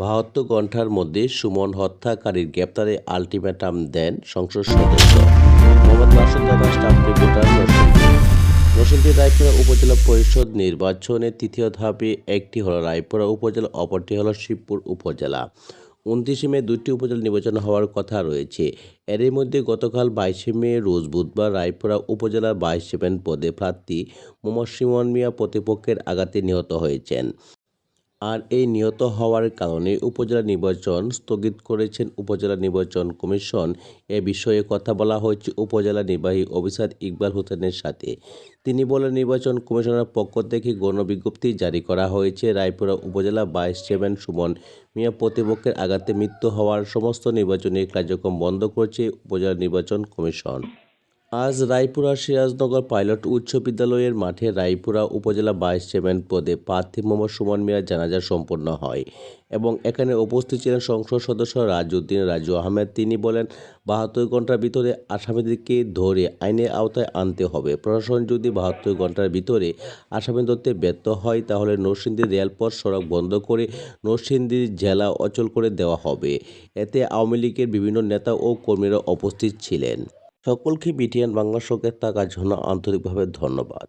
বাহাত্তর ঘণ্টার মধ্যে সুমন হত্যাকারীর গ্রেপ্তারে আলটিমেটাম দেন সংসদ সদস্য। মোহাম্মদ স্টাফ রিপোর্টার রায়পুরা উপজেলা পরিষদ নির্বাচনে তৃতীয় ধাপে একটি হলো রায়পুরা উপজেলা, অপরটি হলো শিবপুর উপজেলা। উনত্রিশে মে দুটি উপজেলা নির্বাচন হওয়ার কথা রয়েছে। এরই মধ্যে গতকাল বাইশে মে রোজ বুধবার রায়পুরা উপজেলার ভাইস চেয়ারম্যান পদে প্রার্থী মোহাম্মদ সিমন মিয়া প্রতিপক্ষের আঘাতে নিহত হয়েছেন। আর এই নিহত হওয়ার কারণে উপজেলা নির্বাচন স্থগিত করেছেন উপজেলা নির্বাচন কমিশন। এ বিষয়ে কথা বলা হয়েছে উপজেলা নির্বাহী অফিসার ইকবাল হোসেনের সাথে। তিনি বলেন, নির্বাচন কমিশনের পক্ষ থেকে গণবিজ্ঞপ্তি জারি করা হয়েছে। রায়পুরা উপজেলা ভাইস চেয়ারম্যান সুমন মিয়া প্রতিপক্ষের আঘাতে মৃত্যু হওয়ার সমস্ত নির্বাচনী কার্যক্রম বন্ধ করেছে উপজেলা নির্বাচন কমিশন। আজ রায়পুরা সিরাজনগর পাইলট উচ্চ বিদ্যালয়ের মাঠে রায়পুরা উপজেলা ভাইস চেয়ারম্যান পদে প্রার্থী মোহাম্মদ সুমন মিয়ার জানাজা সম্পন্ন হয় এবং এখানে উপস্থিত ছিলেন সংসদ সদস্য রাজউদ্দিন রাজু আহমেদ। তিনি বলেন, বাহাত্তর ঘণ্টার ভিতরে আসামিদেরকে ধরে আইনের আওতায় আনতে হবে। প্রশাসন যদি বাহাত্তর ঘণ্টার ভিতরে আসামি ধরতে ব্যর্থ হয়, তাহলে নরসিংদী রেলপথ সড়ক বন্ধ করে নরসিংদী জেলা অচল করে দেওয়া হবে। এতে আওয়ামী লীগের বিভিন্ন নেতা ও কর্মীরা উপস্থিত ছিলেন। সকলকে বিটিএন বাংলা শোকে থাকার জন্য আন্তরিকভাবে ধন্যবাদ।